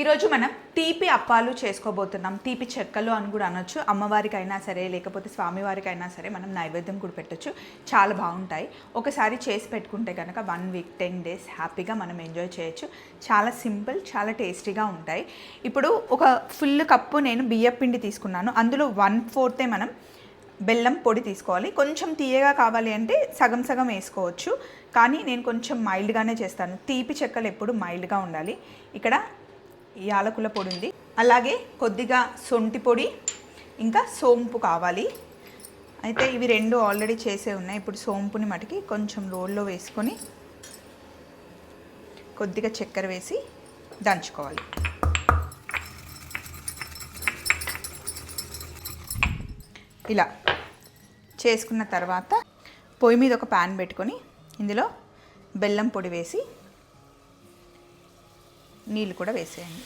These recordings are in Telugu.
ఈరోజు మనం తీపి అప్పాలు చేసుకోబోతున్నాం. తీపి చెక్కలు అని కూడా అనొచ్చు. అమ్మవారికి అయినా సరే లేకపోతే స్వామివారికి అయినా సరే మనం నైవేద్యం కూడా పెట్టొచ్చు. చాలా బాగుంటాయి. ఒకసారి చేసి పెట్టుకుంటే కనుక వన్ వీక్ టెన్ డేస్ హ్యాపీగా మనం ఎంజాయ్ చేయొచ్చు. చాలా సింపుల్ చాలా టేస్టీగా ఉంటాయి. ఇప్పుడు ఒక ఫుల్ కప్పు నేను బియ్యం పిండి తీసుకున్నాను. అందులో వన్ ఫోర్తే మనం బెల్లం పొడి తీసుకోవాలి. కొంచెం తీయగా కావాలి అంటే సగం సగం వేసుకోవచ్చు. కానీ నేను కొంచెం మైల్డ్గానే చేస్తాను. తీపి చెక్కలు ఎప్పుడు మైల్డ్గా ఉండాలి. ఇక్కడ యాలకుల పొడి ఉంది అలాగే కొద్దిగా సొంటి పొడి ఇంకా సోంపు కావాలి. అయితే ఇవి రెండు ఆల్రెడీ చేసే ఉన్నాయి. ఇప్పుడు సోంపుని మటుకి కొంచెం రోల్లో వేసుకొని కొద్దిగా చక్కెర వేసి దంచుకోవాలి. ఇలా చేసుకున్న తర్వాత పొయ్యి మీద ఒక ప్యాన్ పెట్టుకొని ఇందులో బెల్లం పొడి వేసి నీళ్ళు కూడా వేసేయండి.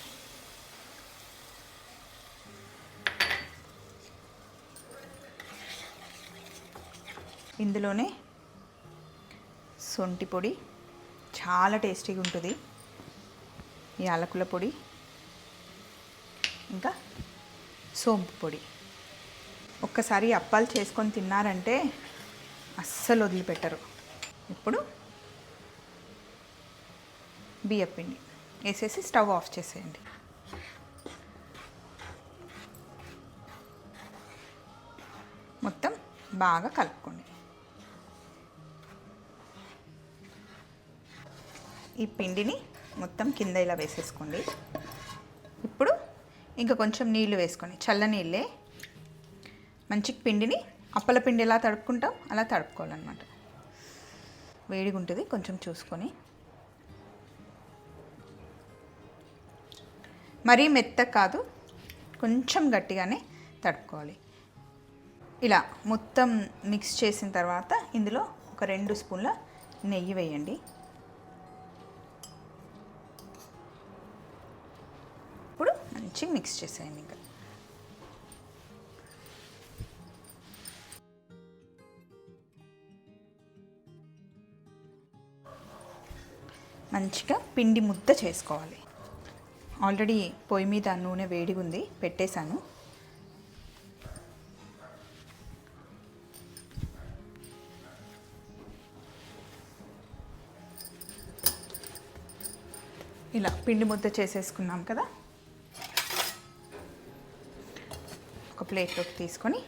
ఇందులోనే సొంటి పొడి చాలా టేస్టీగా ఉంటుంది. యాలకుల పొడి ఇంకా సోంపు పొడి. ఒక్కసారి అప్పాలు చేసుకొని తిన్నారంటే అస్సలు వదిలిపెట్టరు. ఇప్పుడు బియ్యపిండి. వేసేసి స్టవ్ ఆఫ్ చేసేయండి. మొత్తం బాగా కలుపుకోండి. ఈ పిండిని మొత్తం కింద ఇలా వేసేసుకోండి. ఇప్పుడు ఇంకా కొంచెం నీళ్ళు వేసుకోండి చల్ల నీళ్ళే మంచి పిండిని అప్పల పిండి ఎలా తడుపుకుంటాం అలా తడుపుకోవాలన్నమాట. వేడిగా ఉంటుంది కొంచెం చూసుకొని మరీ మెత్త కాదు కొంచెం గట్టిగానే తడుపుకోవాలి. ఇలా మొత్తం మిక్స్ చేసిన తర్వాత ఇందులో ఒక రెండు స్పూన్ల నెయ్యి వేయండి. ఇప్పుడు మంచిగా మిక్స్ చేసేయండి ఇంకా. మంచిగా పిండి ముద్ద చేసుకోవాలి. ఆల్రెడీ పొయ్యి మీద నూనె వేడిగా ఉంది పెట్టేశాను. ఇలా పిండి ముద్ద చేసేసుకున్నాం కదా. ఒక ప్లేట్లోకి తీసుకొని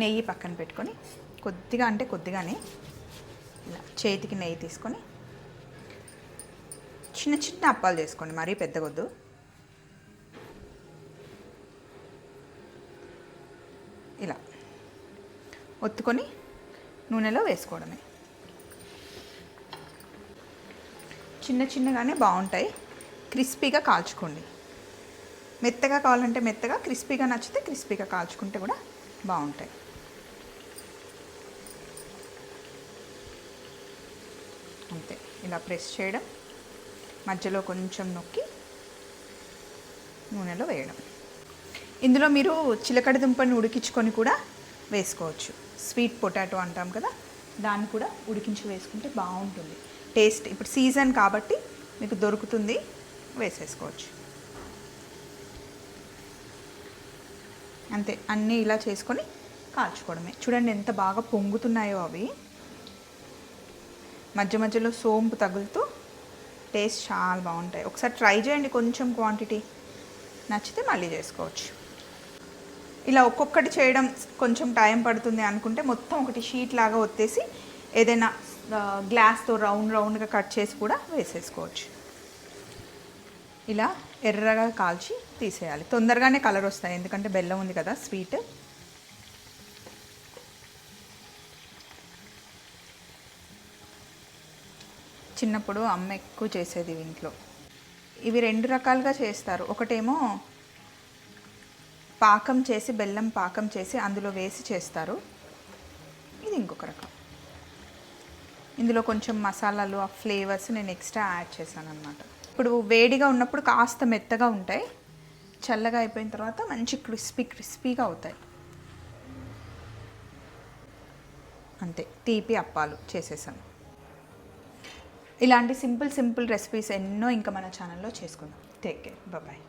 నెయ్యి పక్కన పెట్టుకొని కొద్దిగా అంటే కొద్దిగానే ఇలా చేతికి నెయ్యి తీసుకొని చిన్న చిన్న అప్పాలు చేసుకోండి మరీ పెద్దగొద్దు. ఇలా. ఒత్తుకొని నూనెలో వేసుకోవడమే. చిన్న చిన్నగానే బాగుంటాయి. క్రిస్పీగా కాల్చుకోండి. మెత్తగా కావాలంటే మెత్తగా క్రిస్పీగా నచ్చితే క్రిస్పీగా కాల్చుకుంటే కూడా బాగుంటాయి. అంతే. ఇలా ప్రెస్ చేయడం. మధ్యలో కొంచెం నొక్కి నూనెలో వేయడం. ఇందులో మీరు చిలకడ దుంపని ఉడికించుకొని కూడా వేసుకోవచ్చు. స్వీట్ పొటాటో అంటాం కదా దాన్ని కూడా ఉడికించి వేసుకుంటే బాగుంటుంది. టేస్ట్ ఇప్పుడు సీజన్ కాబట్టి మీకు దొరుకుతుంది వేసేసుకోవచ్చు. అంతే అన్నీ ఇలా చేసుకొని కాల్చుకోవడమే. చూడండి ఎంత బాగా పొంగుతున్నాయో అవి. మధ్య మధ్యలో సోంపు తగులుతూ టేస్ట్ చాలా బాగుంటాయి. ఒకసారి ట్రై చేయండి కొంచెం క్వాంటిటీ. నచ్చితే మళ్ళీ చేసుకోవచ్చు. ఇలా ఒక్కొక్కటి చేయడం కొంచెం టైం పడుతుంది అనుకుంటే మొత్తం ఒకటి షీట్ లాగా ఒత్తేసి ఏదైనా గ్లాస్తో రౌండ్ రౌండ్గా కట్ చేసి కూడా వేసేసుకోవచ్చు. ఇలా ఎర్రగా కాల్చి తీసేయాలి. తొందరగానే కలర్ వస్తాయి. ఎందుకంటే బెల్లం ఉంది కదా స్వీట్. చిన్నప్పుడు అమ్మ ఎక్కువ చేసేది ఇంట్లో. ఇవి రెండు రకాలుగా చేస్తారు. ఒకటేమో పాకం చేసి బెల్లం పాకం చేసి అందులో వేసి చేస్తారు. ఇది ఇంకొక రకం. ఇందులో కొంచెం మసాలాలు ఆ ఫ్లేవర్స్ నేను ఎక్స్ట్రా యాడ్ చేశాను అనమాట ఇప్పుడు వేడిగా ఉన్నప్పుడు కాస్త మెత్తగా ఉంటాయి. చల్లగా అయిపోయిన తర్వాత మంచి క్రిస్పీ క్రిస్పీగా అవుతాయి. అంతే. తీపి అప్పాలు చేసేసాను. ఇలాంటి సింపుల్ సింపుల్ రెసిపీస్ ఎన్నో ఇంకా మన ఛానల్లో చేసుకుందాం. Take care bye